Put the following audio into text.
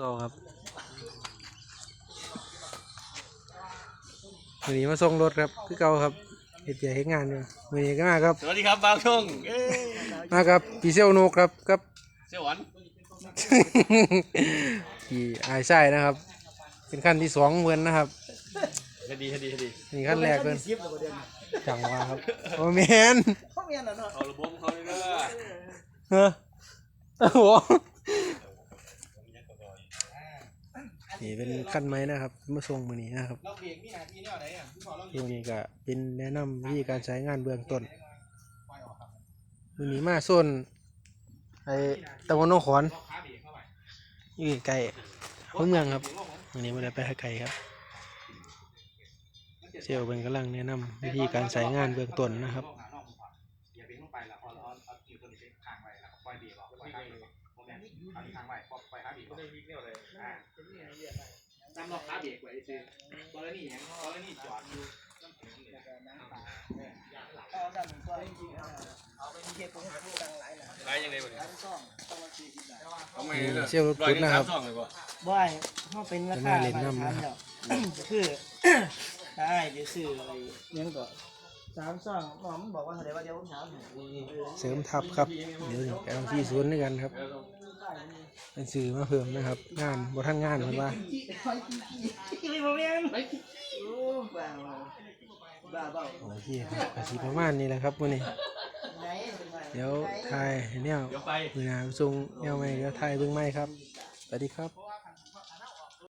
เอาครับวันนี้มาส่งรถครับคือเก่าครับเหตุใหญ่เหตุงานอยู่วันนี้ก็มาครับ สวัสดีครับบางช่วงเอ้ยมาครับพี่เซลโนกครับครับ เสี่ยวหวันพี่อายใช่นะครับ เป็นขั้นที่สองเพื่อนนะครับ คดีคดีคดีนี่ขั้นแรกเพื่อนสิบแล้วบ่เดือนจังหวะครับโอแมนเขาเมียนแล้วเนาะเอาระบบเขาเลยเด้อเฮ้อโอ้โห นี่เป็นขั้นไม้นะครับมาส่งมือนี้นะครับเราเบรกมีหน้าที่แนวไหนอะพี่พอเราตัวนี้ก็เป็นแนะนำวิธีการใช้งานเบื้องต้นปล่อยออกครับมือนี้มาโซนไอ้ตะวันนองขอนอยู่ไกลๆเขาเมืองครับมือนี้มาได้ไปหาไกลครับ เซลเป็นกำลังแนะนำวิธีการใช้งานเบื้องต้นนะครับ อย่าเบรกลงไปแล้วพอเราเอาเอาอยู่ตัวนี้ไปค้างไว้แล้วก็ปล่อยเบรกออกปล่อยค้างเลย โมเมนต์เอาที่ค้างไว้ปล่อยปล่อยค้างเบรกออกอ่าจำล็อกค้างเบรกไว้ซื้อกรณีอย่างกรณีจอดอยู่เอาดันตัวจริงๆเอาไปมีเฮ็ดตรงหาผู้ดังหลายหน่ะไรยังไงวะเนี่ยทั้งซ่องต้องมาสี่สิบบาทเอาไม่นี่เด้อเซลล์พุทธนะครับอยหงสามช่องเลยบ่บ่อยเขาเป็นราคาเป็นหน้าเลนส์นำนะเดียวก็คือได้เดี๋ยวซื้ออะไรเลี้ยังก่อนสามซ่องหมอมันบอกว่าเท่าไหร่ว่าเดี๋ยวผมถามให้เสริมทับครับ เดี๋ยวจะเอาที่ศูนย์ด้วยกันครับ เป็นสื่อมาเพิ่มนะครับ งานบ่ท่านงานเหมือนว่าไม่บอกยังโอ้บ้าบ้าบ้าโอเคครับก็สิประมาณนี้แหละครับวันนี้ไหนเดี๋ยวทายแนวเดี๋ยวไปมือหนาส่งแนวใหม่เดี๋ยวทายเบิ่งใหม่ครับ สวัสดีครับ